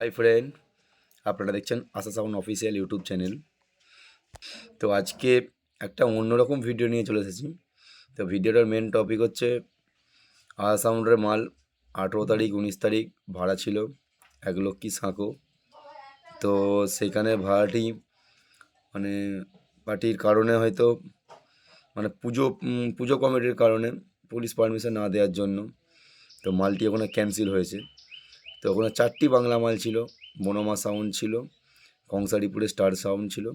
High friend আপনারা দেখছেন Asha sound official YouTube channel তো আজকে একটা অন্যরকম ভিডিও নিয়ে চলে এসেছি। তো ভিডিওটার মেন টপিক হচ্ছে, আশা সাউন্ডের মাল আঠেরো তারিখ, উনিশ তারিখ ভাড়া ছিল এক লক্ষ্মী সাঁকো। তো সেখানে ভাড়াটি মানে পার্টির কারণে হয়তো মানে পুজো পুজো কমিটির কারণে পুলিশ পারমিশন না দেওয়ার জন্য। তো মালটি ওখানে ক্যান্সেল হয়েছে। তো ওখানে চারটি বাংলা মাল ছিল বনমা সাউন্ড ছিল, কংসারিপুরে স্টার সাউন্ড ছিল,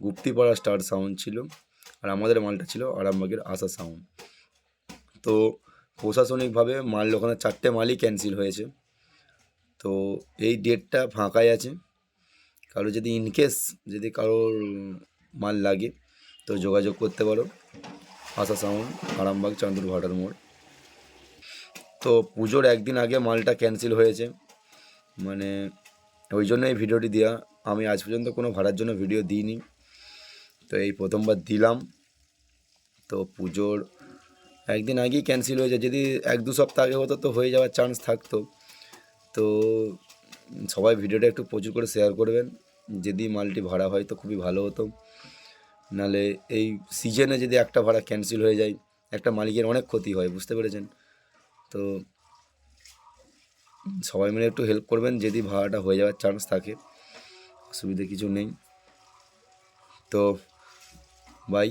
গুপ্তিপাড়া স্টার সাউন্ড ছিল, আর আমাদের মালটা ছিল আরামবাগের আশা সাউন্ড তো প্রশাসনিকভাবে মাল ওখানে চারটে মালই ক্যান্সেল হয়েছে। তো এই ডেটটা ফাঁকাই আছে। কারও যদি ইনকেস যদি কারোর মাল লাগে, তো যোগাযোগ করতে পারো। আশা সাউন্ড আরামবাগ চাঁদুর ভাটার মোড়। তো পুজোর একদিন আগে মালটা ক্যান্সেল হয়েছে। মানে ওই জন্য এই ভিডিওটি দেওয়া আমি আজ পর্যন্ত কোনো ভাড়ার জন্য ভিডিও দিইনি। তো এই প্রথমবার দিলাম। তো পুজোর একদিন আগেই ক্যান্সেল হয়েছে। যদি এক দু সপ্তাহ আগে হতো তো হয়ে যাওয়ার চান্স থাকতো। তো সবাই ভিডিওটা একটু প্রচুর করে শেয়ার করবেন। যদি মালটি ভাড়া হয় তো খুবই ভালো হতো। নালে এই সিজনে যদি একটা ভাড়া ক্যান্সেল হয়ে যায়, একটা মালিকের অনেক ক্ষতি হয়, বুঝতে পেরেছেন? তো সবাই মিলে একটু হেল্প করবেন, যদি ভাড়াটা হয়ে যাওয়ার চান্স থাকে। অসুবিধে কিছু নেই। তো বাই